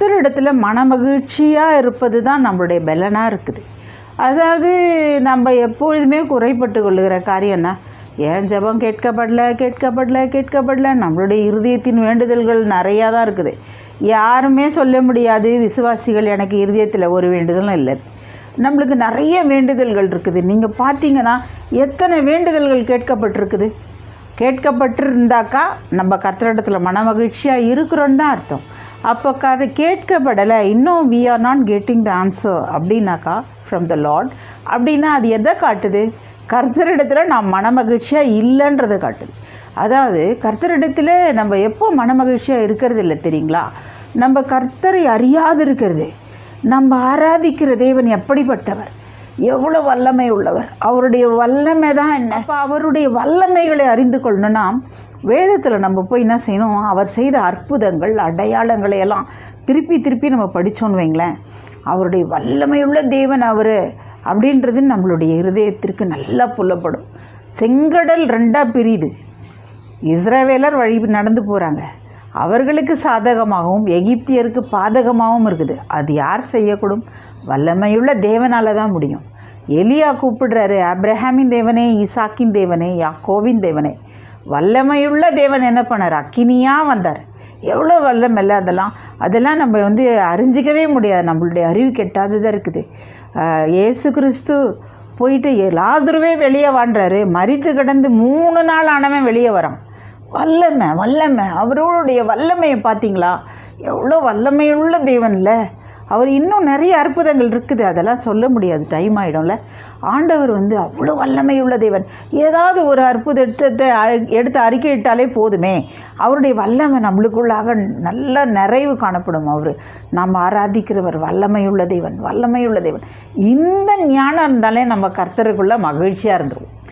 கர்த்தரிடத்தில் மனமகிழ்ச்சியாக இருப்பது தான் நம்மளுடைய பலனாக இருக்குது. அதாவது நம்ம எப்பொழுதுமே குறைப்பட்டு கொள்ளுகிற காரியம்னா ஏன் ஜெபம் கேட்கப்படல கேட்கப்படல கேட்கப்படல? நம்மளுடைய இருதயத்தின் வேண்டுதல்கள் நிறையா தான் இருக்குது. யாருமே சொல்ல முடியாது விசுவாசிகள் எனக்கு இருதயத்தில் ஒரு வேண்டுதலும் இல்லை. நம்மளுக்கு நிறைய வேண்டுதல்கள் இருக்குது. நீங்கள் பார்த்தீங்கன்னா எத்தனை வேண்டுதல்கள் கேட்கப்பட்டிருக்குது? கேட்கப்பட்டிருந்தாக்கா நம்ம கர்த்தரிடத்தில் மனமகிழ்ச்சியாக இருக்கிறோன்னு தான் அர்த்தம். அப்போ கதை கேட்கப்படலை. இன்னும் we are not getting the answer அப்படின்னாக்கா ஃப்ரம் த லார்ட் அப்படின்னா அது எதை காட்டுது? கர்த்தரிடத்தில் நான் மனமகிழ்ச்சியாக இல்லைன்றதை காட்டுது. அதாவது கர்த்தரிடத்தில் நம்ம எப்போ மனமகிழ்ச்சியாக இருக்கிறது இல்லை தெரியுங்களா? நம்ம கர்த்தரை அறியாது இருக்கிறது நம்ம ஆராதிக்கிற தேவன் எப்படிப்பட்டவர்? எவ்வளோ வல்லமை உள்ளவர். அவருடைய வல்லமை தான் என்ன? அப்போ அவருடைய வல்லமைகளை அறிந்து கொள்ளணும்னா வேதத்தில் நம்ம போய் என்ன செய்யணும்? அவர் செய்த அற்புதங்கள் அடையாளங்களை எல்லாம் திருப்பி திருப்பி நம்ம படித்தோன்னு வைங்களேன். அவருடைய வல்லமையுள்ள தேவன் அவர் அப்படின்றது நம்மளுடைய இருதயத்திற்கு நல்லா புலப்படும். செங்கடல் ரெண்டாக பிரியுது. இஸ்ரவேலர் வழி நடந்து போகிறாங்க அவர்களுக்கு சாதகமாகவும் எகிப்தியருக்கு பாதகமாகவும் இருக்குது. அது யார் செய்யக்கூடும்? வல்லமையுள்ள தேவனால் தான் முடியும். எலியா கூப்பிடுறாரு அப்ரஹாமின் தேவனே ஈசாக்கின் தேவனே யாக்கோவின் தேவனே. வல்லமையுள்ள தேவன் என்ன பண்ணார்? அக்கினியாக வந்தார். எவ்வளோ வல்லமில்ல அதெல்லாம். அதெல்லாம் நம்ம வந்து அறிஞ்சிக்கவே முடியாது. நம்மளுடைய அறிவு கெட்டாததாக இருக்குது. ஏசு இயேசு கிறிஸ்து போயிட்டு லாஸ்துருவே வெளியே வாண்டுறாரு மரித்து கிடந்து மூணு நாள் ஆனவன் வெளியே வரான். வல்லமை வல்லமை. அவருடைய வல்லமையை பார்த்தீங்களா? எவ்வளோ வல்லமையுள்ள தேவன்ல. அவர் இன்னும் நிறைய அற்புதங்கள் இருக்குது. அதெல்லாம் சொல்ல முடியாது. டைம் ஆகிடும்ல ஆண்டவர் வந்து அவ்வளோ வல்லமையுள்ள தேவன். ஏதாவது ஒரு அற்புதத்தை எடுத்து அறிக்கையிட்டாலே போதுமே. அவருடைய வல்லமை நம்மளுக்குள்ளாக நல்ல நிறைவு காணப்படும். அவர் நாம் ஆராதிக்கிறவர் வல்லமையுள்ள தேவன் வல்லமையுள்ள தேவன். இந்த ஞானம் இருந்தாலே நம்ம கர்த்தருக்குள்ள மகிழ்ச்சியாக இருந்துருவோம்.